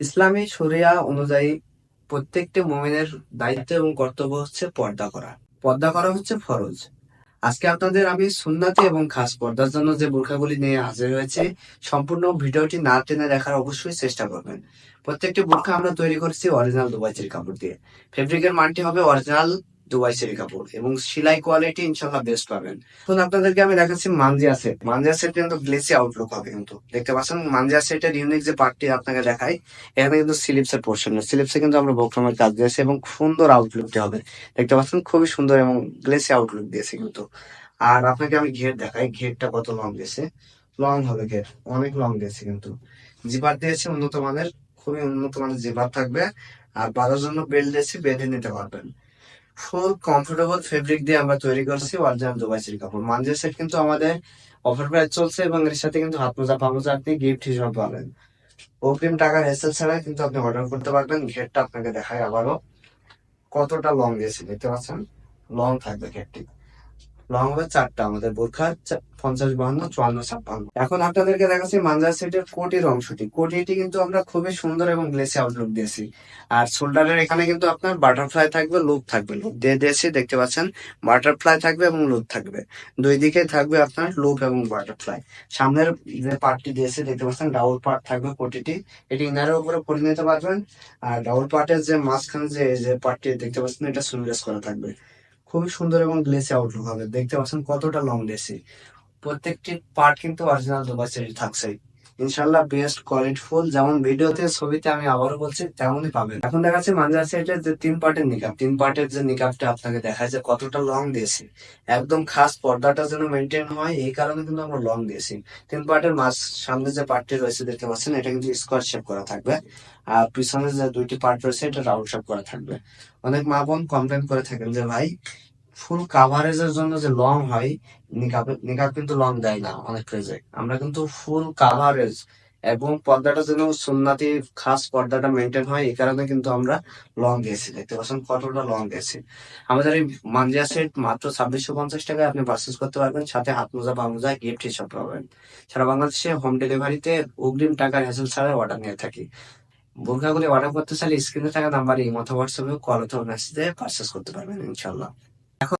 ইসলামী শরিয়া অনুযায়ী প্রত্যেকটি মোমেনের দায়িত্ব এবং কর্তব্য হচ্ছে পর্দা করা। পর্দা করা হচ্ছে ফরজ। আজকে আপনাদের আমি সুন্নাতি এবং খাস পর্দার জন্য যে বোরখাগুলি নিয়ে হাজির হয়েছে, সম্পূর্ণ ভিডিওটি না টেনে দেখার অবশ্যই চেষ্টা করবেন। প্রত্যেকটি বোরখা আমরা তৈরি করেছি অরিজিনাল দুবাইচের কাপড় দিয়ে। ফেব্রিকের মানটি হবে অরিজিনাল দুবাই চেরি কাপড় এবং সেলাই কোয়ালিটি ইনশাল্লাহ বেস্ট পাবেন। এখন আপনাদেরকে আমি দেখাচ্ছি মানজিয়া সেট মানজিয়া সেট কিন্তু গ্লেসি আউটলুক হবে কিন্তু। দেখতে পাচ্ছেন মানজিয়া সেটের ইউনিক যে পার্টটি আপনাকে দেখাই, এখানে কিন্তু স্লিপসের পোর্শন স্লিপসে কিন্তু আমরা বক্রমের কাজ দিয়েছি এবং সুন্দর আউটলুকটি হবে। দেখতে পাচ্ছেন, খুবই সুন্দর এবং গ্লেসি আউটলুক দিয়েছি কিন্তু। আর আপনাকে আমি ঘের দেখাই, ঘেরটা কত লং দিয়েছে? লং হবে ঘের, অনেক লং দিয়েছে কিন্তু। জিপার দিয়েছে উন্নত মানের, খুবই উন্নত মানের জিপার থাকবে। আর বাঁধার জন্য বেল্ট দিয়েছি, বেঁধে নিতে পারবেন। ফুল কমফোর্টেবল ফেব্রিক দিয়ে আমরা তৈরি করছি অরিজিনাল দুবাই সিল্ক কাপড়। মানজের সেট কিন্তু আমাদের অফার প্রাইস চলছে এবং এর সাথে কিন্তু হাত মোজা, পা মোজা আপনি গিফট হিসেবে পাবেন। অগ্রিম টাকার হেসেল ছাড়া কিন্তু আপনি অর্ডার করতে পারবেন। ঘেরটা আপনাকে দেখায় আবারও। কতটা লং দিয়েছে দেখতে পাচ্ছেন? লং থাকবে ঘেরটি। লং হবে চারটা, আমাদের বোরখা পঞ্চাশ বাহান্ন, চুয়ান্ন, ছাপ্পান্ন। এখন আপনাদেরকে দেখাচ্ছি মানজার সেটের কোটির অংশটি। কোটিটি কিন্তু আমরা খুবই সুন্দর এবং গ্লেসি আউটলুক দিয়েছি। আর শোল্ডারের এখানে কিন্তু আপনার বাটারফ্লাই থাকবে লুপ থাকবে। লুপ দিয়ে দিয়েছি, দেখতে পাচ্ছেন? বাটারফ্লাই থাকবে এবং লুপ থাকবে। দুই দিকে থাকবে আপনার লুপ এবং বাটারফ্লাই সামনের যে পার্টটি দিয়েছে, দেখতে পাচ্ছেন? ডাবল পার্ট থাকবে কোটিটি। এটি ইনারের উপরে পরে নিতে পারবেন আর ডাবল পার্টের যে মাঝখানে যে যে পার্টটি দেখতে পাচ্ছেন? এটা সুইলেস করা থাকবে। খুবই সুন্দর এবং গ্লেসি আউটলুক হবে। দেখতে পাচ্ছেন কতটা লং ডেসি প্রত্যেকটি পার্ট কিন্তু অরিজিনাল দুবাই থাকছে ইনশাল্লাহ বেস্ট কোয়ালিটি ফুল। যেমন ভিডিওতে, ছবিতে আমি আবারও বলছি, তেমনই পাবেন। এখন দেখাচ্ছে মানজার সেটের যে তিন পার্টের নিকাপ তিন পার্টের যে নিকাপটা আপনাকে দেখায় যে কতটা লং দিয়েছি। একদম খাস পর্দাটা যেন মেনটেন হয়, এই কারণে কিন্তু আমরা লং দিয়েছি। তিন পার্টের মাঝ সামনে যে পার্টটি রয়েছে, দেখতে পাচ্ছেন, এটা কিন্তু স্কোয়ার শেপ করা থাকবে। আর পিছনে যে দুইটি পার্ট রয়েছে, এটা রাউন্ড শেপ করা থাকবে। অনেক মা বোন কমপ্লেন করে থাকেন যে, ভাই ফুল কাভারেজের জন্য যে লং হয়, নিকাব কিন্তু লং দেয় না অনেক পেজে আমরা কিন্তু ফুল কাভারেজ এবং পর্দাটা যেন সুন্নাতি খাস পর্দাটা মেনটেন হয়, এই কারণে কিন্তু আমরা লং দিয়েছি দেখতে পাচ্ছেন কতটা লং দিয়েছি আমাদের এই মানজিয়া সেট মাত্র ছাব্বিশশো পঞ্চাশ টাকায় আপনি পারচেস করতে পারবেন। সাথে হাত মোজা পা মোজা গিফট হিসাব পাবেন। সারা বাংলাদেশে হোম ডেলিভারিতে অগ্রিম টাকার হ্যাসেল ছাড়া অর্ডার নিয়ে থাকি। বোরখাগুলি অর্ডার করতে চাইলে স্ক্রিনে থাকা নাম্বারে এই মতো হোয়াটসঅ্যাপে কল অথবা মেসেজে পারচেস করতে পারবেন ইনশাল্লাহ